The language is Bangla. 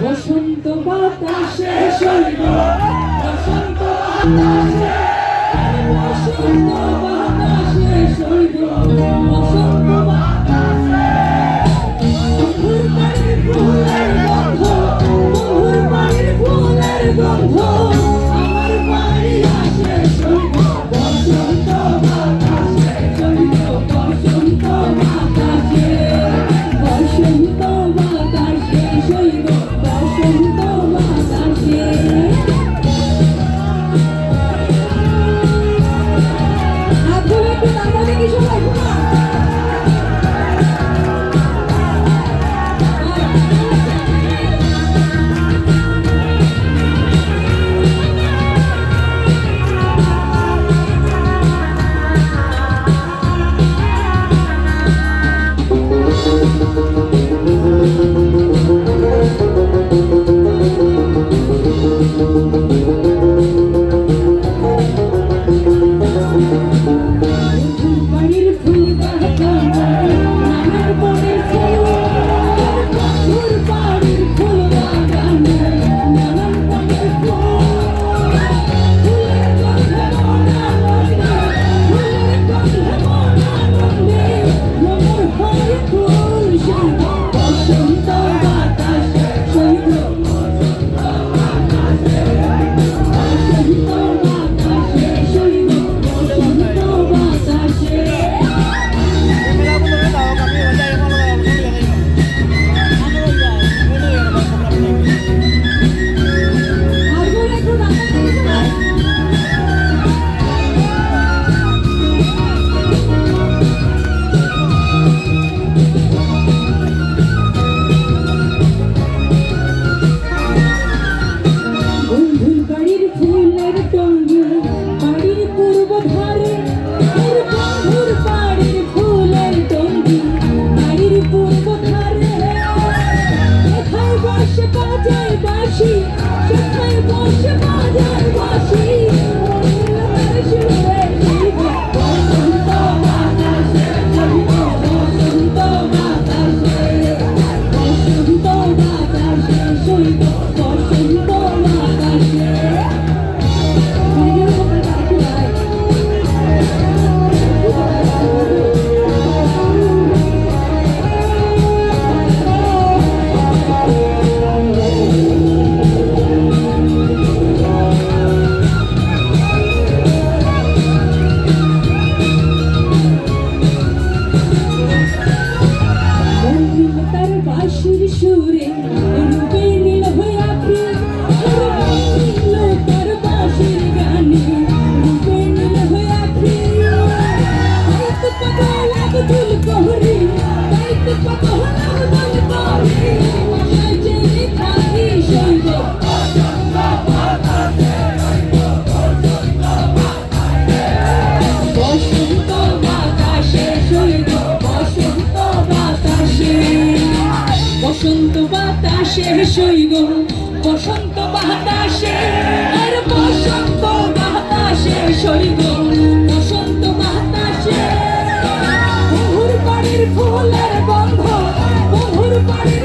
বসন্ত সুরে বাতাসের সৈন্য, বসন্ত বাতাসে, আর বসন্ত বাতাসে সৈন্য, বসন্ত বাতাসে। বহুর পাড়ির ফুলের বন্ধ বহুর পাড়ির